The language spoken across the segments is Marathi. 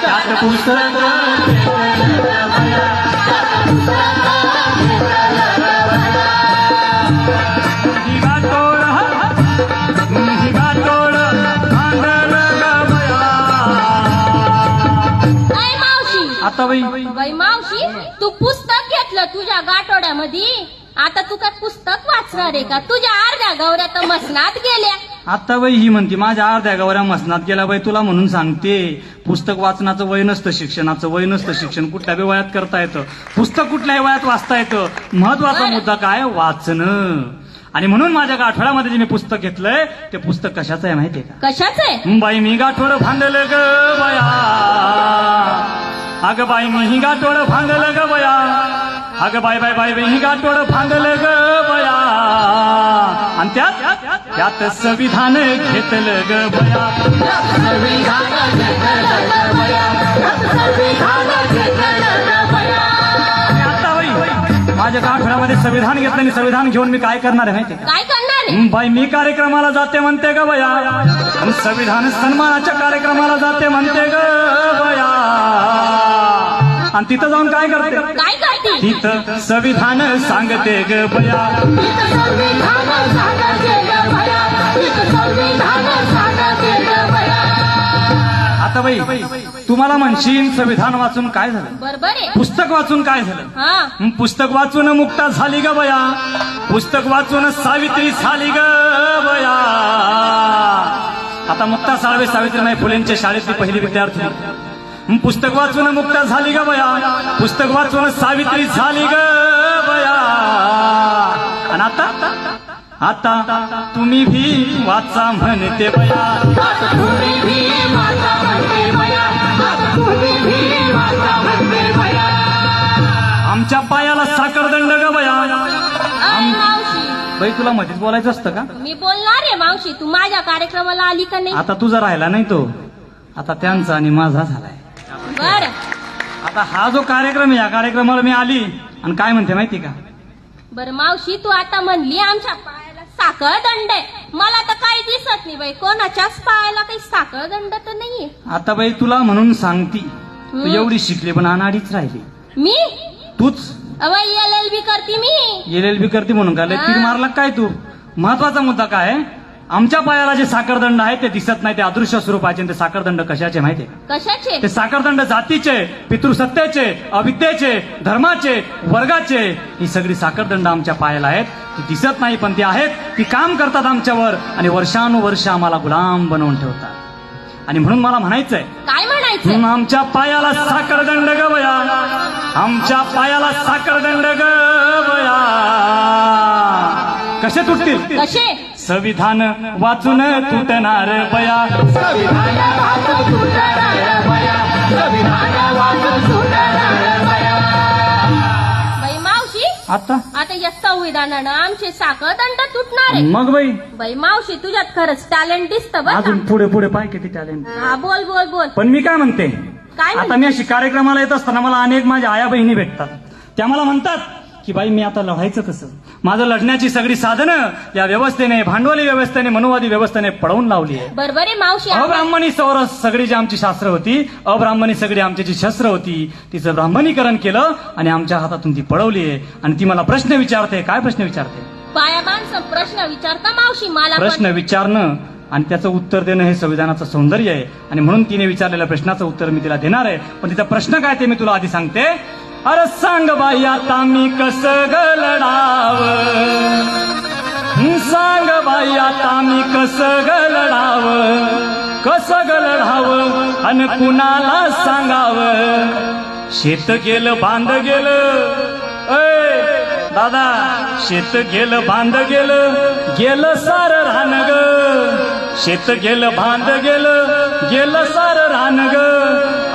त्यात पुस्तक आता बाई. बाई मावशी तू पुस्तक घेतलं तुझ्या गाठोड्यामध्ये? आता तू काय पुस्तक वाचणार आहे का? तुझ्या अर्ध्या गौऱ्या तर मसनात गेल्या. आता बाई ही म्हणते माझ्या अर्ध्या गावऱ्या मसनात गेला बाई तुला म्हणून सांगते पुस्तक वाचनाचं वय नसतं शिक्षणाचं वय नसतं शिक्षण कुठल्या बी वयात करता येतं पुस्तक कुठल्याही वयात वाचता येतं महत्त्वाचा. मुद्दा काय? वाचणं. आणि म्हणून माझ्या गाठोड्यामध्ये जे मी पुस्तक घेतलंय ते पुस्तक कशाचं आहे माहितीये का? कशाच आहे? बाई मी गाठोड भांडल ग बया. अग बाई मी ही गाठोड भांडल ग बया. अग बाय बाय बाय बाई ही गाठोड भांडल ग बया. आणि त्यात त्यात संविधान घेतलं ग बया. आणि आता बाई माझ्या गाठोड्यामध्ये संविधान घेतलं आणि संविधान घेऊन मी काय करणार आहे माहितीये का? काय करणार आहे? हं, बाई मी कार्यक्रमाला जाते म्हणते ग बया. आणि संविधान सन्मानाच्या कार्यक्रमाला जाते म्हणते ग बया. आणि तिथं जाऊन काय करते? काय करते? तिथं संविधान सांगते ग बया. बाई तुम्हाला म्हणशील संविधान वाचून काय झालं? पुस्तक वाचून काय झालं? पुस्तक वाचून मुक्ता झाली ग बया. पुस्तक वाचून सावित्री झाली ग बया. आता मुक्ता साळवे सावित्रीबाई फुलेंच्या शाळेतली पहिली विद्यार्थी. पुस्तक वाचून मुक्ता झाली ग बया. पुस्तक वाचून सावित्री झाली ग बया. आणि आता? आता तुम्ही भी वाचा म्हणते बया. आमच्या पायाला साखरदंड ग बया. बाई तुला मध्येच बोलायचं असतं का? मी बोलणार आहे मावशी. तू माझ्या कार्यक्रमाला आली का नाही? आता तुझा राहिला नाही तो. आता त्यांचा आणि माझा झालाय. बर. आता हा जो कार्यक्रम आहे या कार्यक्रमाला मी आली. आणि काय म्हणते माहिती का? बर मावशी तू आता म्हणली आमच्या पायाला साखळ दंड आहे. मला तर काही दिसत नाही बाई. कोणाच्याच पायाला काही साखळ दंड तर नाहीये. आता बाई तुला म्हणून सांगती. तू. एवढी शिकली पण अनाडीच राहिली. मी? तूच? एल एल बी करते मी. एल एल बी करते म्हणून काय लय तीर मारला काय तू? महत्त्वाचा मुद्दा काय? आहे? आमच्या पायाला जे साखरदंड आहे ते दिसत नाही. ते अदृश्य स्वरूपाचे आणि ते साखरदंड कशाचे माहितीये का? कशाचे? ते साखरदंड जातीचे पितृसत्तेचे अविद्येचे धर्माचे वर्गाचे ही सगळी साखरदंड आमच्या पायाला आहेत. ती दिसत नाही पण ती आहेत. ती काम करतात आमच्यावर आणि वर्षानुवर्ष आम्हाला गुलाम बनवून ठेवतात. आणि म्हणून मला म्हणायचंय काय म्हणायचं आमच्या पायाला साखरदंड ग बया. आमच्या पायाला साखरदंड ग बया. कसे तुटतील? कसे? संविधान वाचून तुटणार बया. बाई आता? आता या संविधानानं आमचे साखळ दंड तुटणार आहे. मग बाई? बाई मावशी तुझ्यात खरंच टॅलेंट दिसतं अजून? पुढे पुढे पाय किती टॅलेंट हा बोल बोल बोल. पण मी काय म्हणते? काय म्हणते? आता मी अशी कार्यक्रमाला येत असताना मला अनेक माझ्या आया बहिणी भेटतात. त्या मला म्हणतात की बाई मी आता लढायचं कसं? माझं लढण्याची सगळी साधनं या व्यवस्थेने भांडवली व्यवस्थेने मनुवादी व्यवस्थेने पडवून लावली आहे. बरोबर आहे मावशी अब्राह्मणी सौर सगळी जी आमची शास्त्र होती अब्राह्मणी सगळी आमची जी शस्त्र होती तिचं ब्राह्मणीकरण केलं आणि आमच्या हातातून ती पडवली आहे. आणि ती मला प्रश्न विचारते. काय प्रश्न विचारते? प्रश्न विचारता मावशी मला. प्रश्न विचारणं आणि त्याचं उत्तर देणं हे संविधानाचं सौंदर्य आहे. आणि म्हणून तिने विचारलेल्या प्रश्नाचं उत्तर मी तिला देणार आहे. पण तिचा प्रश्न काय ते मी तुला आधी सांगते. अरे सांग बाई आता मी कसं गलडाव? सांग बाई आता मी कसं गलडाव? कसं गलडाव आणि कुणाला सांगाव? शेत गेलं बांध गेलं. ऐ दादा शेत गेलं बांध गेलं. गेलं सार रान ग शेत गेलं बांध गेलं. गेलं सार रान ग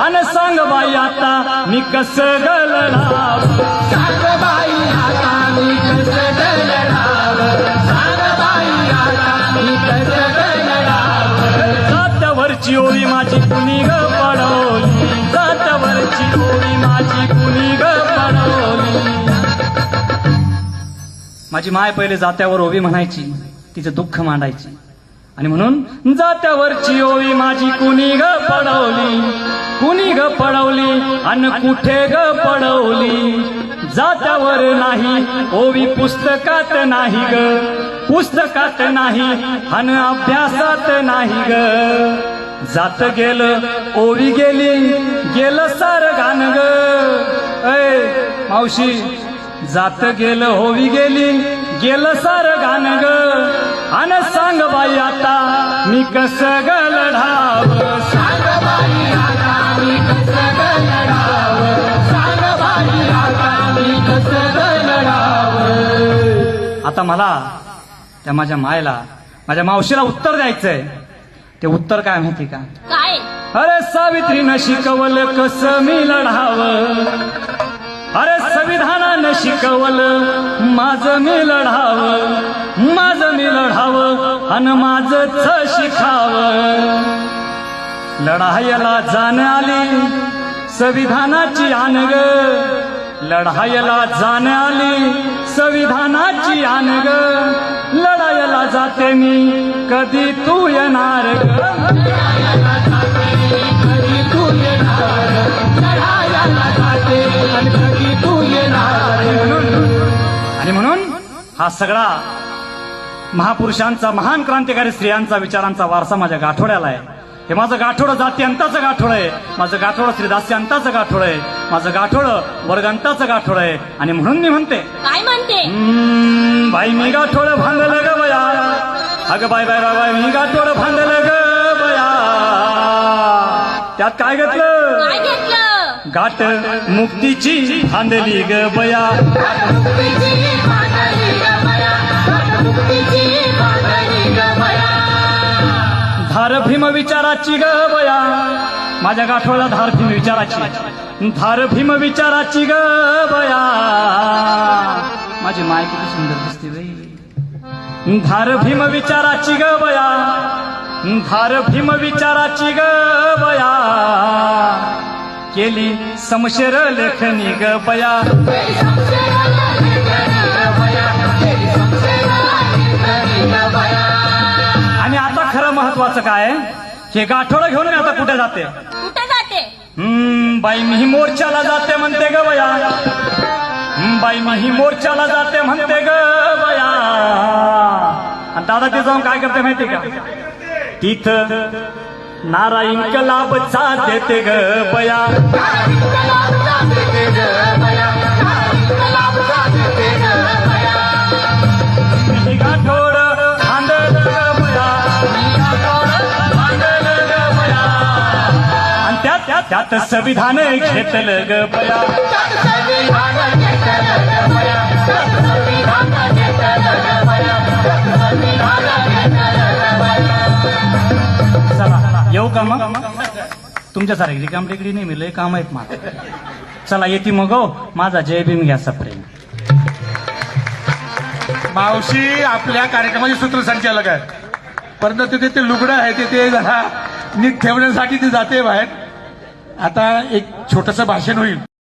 अन सांग बाई आता मी कस गलडाव जात्यावरची ओळी माझी कुणी ग पडवली? जात्यावरची ओळी माझी कुणी ग पडवली? माझी माय पहिले जात्यावर ओवी म्हणायची तिचं दुःख मांडायची. आणि म्हणून जात्यावरची ओवी माझी कुणी ग पडवली? कुणी ग पडवली? अन कुठे ग पडवली? जात्यावर नाही ओवी पुस्तकात नाही ग. पुस्तकात नाही अन अभ्यासात नाही ग. जात गेलं ओवी गेली गेलं सार गाण ग. मावशी जात गेलं होवी गेली गेलं सार गाण ग. अन सांग बाई आता मी कस ग लढाव सांग बाई आता मी कस ग लढाव सांग बाई आता मी कस ग लढाव आता मला त्या माझ्या मायला माझ्या मावशीला उत्तर द्यायचंय. ते उत्तर काय माहिती का? काय? अरे सावित्रीनं शिकवलं कस मी लढावं? अरे संविधानानं शिकवलं माझं मी लढावं माझं मी लढावं अन माझच शिखावं. लढायला जाण आली संविधानाची आनग. लढायला जाण आली संविधानाची आनग. लढायला जाते मी कधी तू येणार कधी तू येणार जाते आणि कधी तू येणार आणि म्हणून हा सगळा महापुरुषांचा महान क्रांतिकारी स्त्रियांचा विचारांचा वारसा माझ्या गाठोड्याला आहे. हे माझं गाठोडं जात्यंताचं गाठोडं आहे. माझं गाठोडं श्रीदास्यंताचं गाठोडं आहे. माझं गाठोडं वर्गंताचं गाठोडं आहे. आणि म्हणून मी म्हणते काय म्हणते? बाई मी गाठोडं भांडलं ग बया. अगं बाय बाय बाय बाय मी गाठोडं भांडलं ग बया. त्यात काय घेतलं? गाठ मुक्तीची भांडली ग बया. धार भीम विचाराची ग बया. माझ्या गाठोळा धार भीम विचाराची. धार भीम विचाराची ग बया. माझी माय किती सुंदर दिसते बाई. धार भीम विचाराची ग बया. धार भीम विचाराची ग बया. केली समशेर लेखनी ग बया. आणि आता खरं महत्वाचं काय? हे गाठोडं घेऊन मी आता कुठे जाते? कुठे जाते? हम्म, बाई मी मोर्चाला जाते म्हणते ग बया. बाई मी मोर्चाला जाते म्हणते ग बया. आणि दादा ते जाऊन काय करते माहिती का? तिथं नारा इन्कलाबचा देते ग बया. ग बया. मी आणि त्यात त्यात संविधान घेतलं ग बया. चला का मग? तुमच्यासारखी रिकाम टेकडी नाही मिळलं काम आहेत माझं चला येते मग हो. माझा जय भीम घ्या सप्रेम मावशी आपल्या कार्यक्रमाचे सूत्रसंचालक आहे. परंतु तिथे ते लुगडं आहे ते ते जरा नीट ठेवण्यासाठी ती जाते बाहेर. आता एक छोटस भाषण होईल.